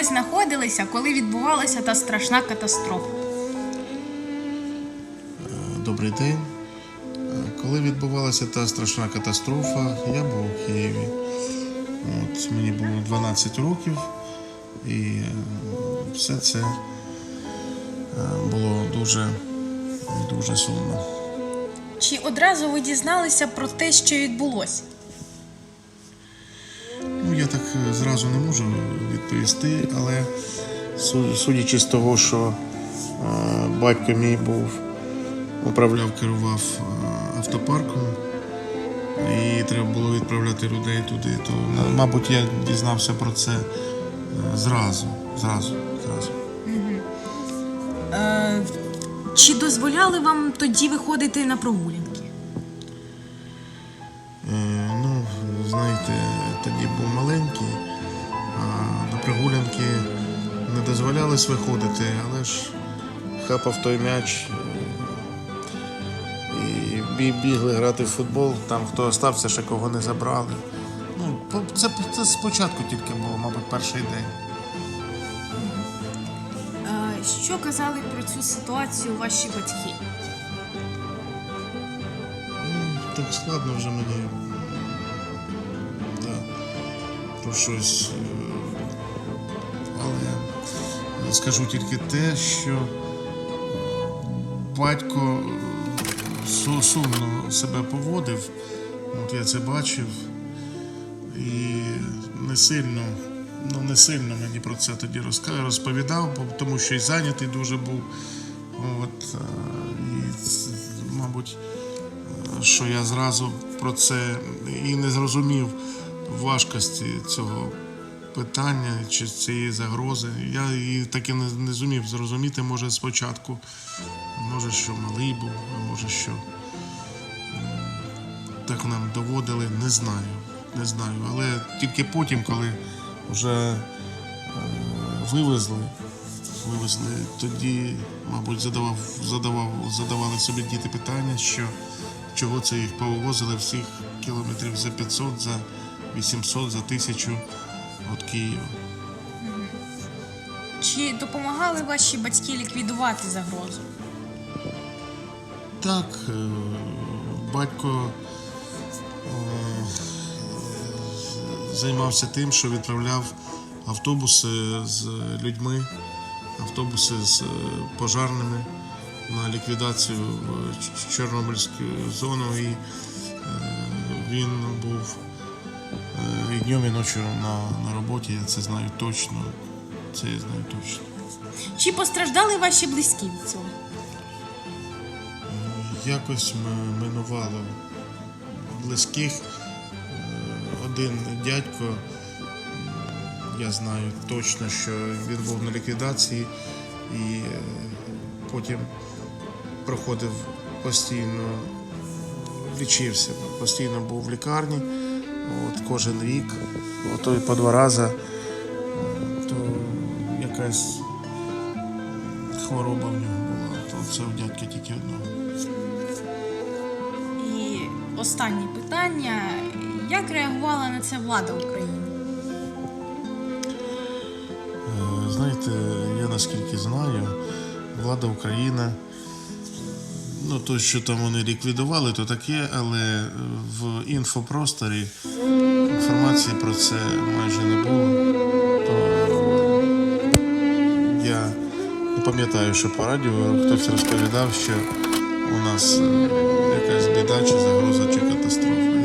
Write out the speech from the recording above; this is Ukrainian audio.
ви знаходилися, коли відбувалася та страшна катастрофа? Добрий день. Коли відбувалася та страшна катастрофа, я був у Києві. От, мені було 12 років, і все це е, було дуже, дуже сумно. Чи одразу ви дізналися про те, що відбулося? Ну, я так е, зразу не можу відповісти, але судячи з того, що е, батько мій був, управляв, керував е, автопарком, і треба було відправляти людей туди, то, е, мабуть, я дізнався про це зразу, зразу, зразу. Чи дозволяли вам тоді виходити на прогулянки? Тоді був маленький, а на прогулянки не дозволялось виходити, але ж хапав той м'яч е, і бігли грати в футбол, там хто остався, ще кого не забрали. Ну, це, це спочатку тільки було, мабуть, перший день. Що казали про цю ситуацію ваші батьки? Ну, так складно вже мені про щось. е, Але скажу тільки те, що батько е, сумно себе поводив. От я це бачив. І не сильно, ну не сильно мені про це тоді розповідав, тому що і зайнятий дуже був. От, е, і, мабуть, що я зразу про це і не зрозумів важкості цього питання чи цієї загрози. Я її так і не, не зумів зрозуміти, може, спочатку. Може, що малий був, а може, що так нам доводили, не знаю. Не знаю. Але тільки потім, коли вже е, вивезли, вивезли, тоді, мабуть, задавав, задавав, задавали собі діти питання, що чого це їх повозили всіх кілометрів за 500, за 800, за 1000 від Києва. Чи допомагали ваші батьки ліквідувати загрозу? Так, е, батько е, займався тим, що відправляв автобуси з людьми, автобуси з е, пожарними на ліквідацію в Чорнобильську зону. І він був і днем, і ночі на, на роботі, я це знаю точно. Це я знаю точно. Чи постраждали ваші близькі від цього? Якось ми минувало близьких. Е, Один дядько, я знаю точно, що він був на ліквідації і е, потім проходив постійно, лічився, постійно був в лікарні. От, кожен рік, ото і по два рази, то якась хвороба в нього була, то це у дядька тільки одного. І останнє питання: як реагувала на це влада України? Е, Знаєте, я наскільки знаю, влада України, ну то, що там вони ліквідували, то таке, але в інфопросторі інформації про це майже не було. То я не пам'ятаю, що по радіо хтось розповідав, що у нас е, якась біда чи загроза чи катастрофа.